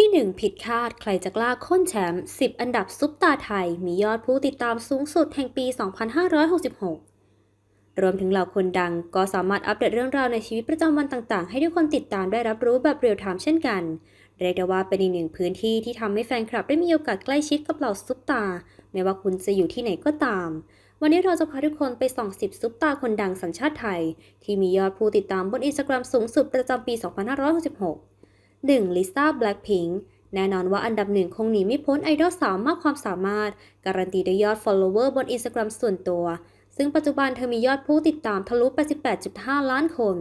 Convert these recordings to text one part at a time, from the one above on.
ที่หนึ่งผิดคาดใครจะกล้าค้นแชมป์10 อันดับซุปตาไทย มียอดผู้ติดตามสูงสุดแห่งปี 2566 รวมถึงเหล่าคนดังก็สามารถอัปเดตเรื่องราวในชีวิตประจำวันต่างๆ ให้ทุกคนติดตามได้รับรู้แบบเรียลไทม์เช่นกัน เรียกได้ว่าเป็นอีกหนึ่งพื้นที่ที่ทำให้แฟนคลับได้มีโอกาสใกล้ชิดกับเหล่าซุปตา ไม่ว่าคุณจะอยู่ที่ไหนก็ตาม วันนี้เราจะพาทุกคนไปส่อง 10 ซุปตาคนดังสัญชาติไทย ที่มียอดผู้ติดตามบนอินสตาแกรมสูงสุดประจำปี 2566 1. ลิซ่าแบล็คพิงค์แน่นอนว่าอันดับหนึ่งคงหนีไม่พ้นไอดอลสาวมากความสามารถ การันตีด้วยยอด follower บนอินสตาแกรมส่วนตัว ซึ่งปัจจุบันเธอมียอดผู้ติดตามทะลุ88.5 ล้านคน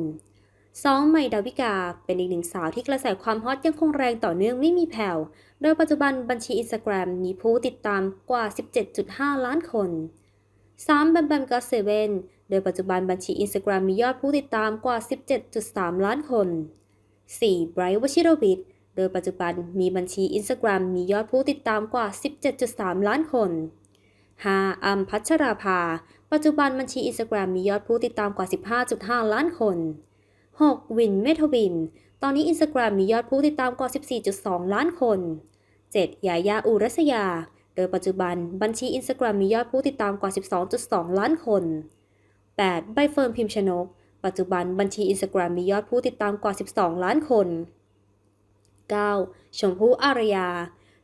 2. ใหม่ดาวิกา เป็นอีกหนึ่งสาวที่กระแสความฮอตยังคงแรงต่อเนื่องไม่มีแผ่ว โดยปัจจุบันบัญชีอินสตาแกรมมีผู้ติดตามกว่า 17.5 ล้านคน 3. แบมแบมก็เซเว่นโดยปัจจุบันบัญชีอินสตาแกรมมียอดผู้ติดตามกว่า 17.3 ล้านคน 4. ไบรท์วชิรวิทย์ โดยปัจจุบันมีบัญชีอินสตาแกรมมียอดผู้ติดตามกว่า 17.3 ล้านคน 5. อัมพัชราภา ปัจจุบันบัญชีอินสตาแกรมมียอดผู้ติดตามกว่า 15.5 ล้านคน 6. วินเมทวิน ตอนนี้อินสตาแกรมมียอดผู้ติดตามกว่า 14.2 ล้านคน 7. ยายาอุรัสยา โดยปัจจุบันบัญชีอินสตาแกรมมียอดผู้ติดตามกว่า 12.2 ล้านคน 8. ใบเฟิร์นพิมพ์ชนก ปัจจุบันบัญชีอินสตาแกรมมียอดผู้ติดตามกว่า 12 ล้านคน 9. ชมพู่อารยา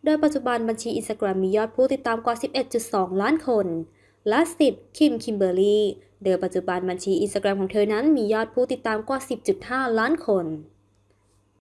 โดยปัจจุบันบัญชีอินสตาแกรมมียอดผู้ติดตามกว่า 11.2 ล้านคน และ 10. คิม คิมเบอร์รี่ โดยปัจจุบันบัญชีอินสตาแกรมของเธอนั้นมียอดผู้ติดตามกว่า 10.5 ล้านคน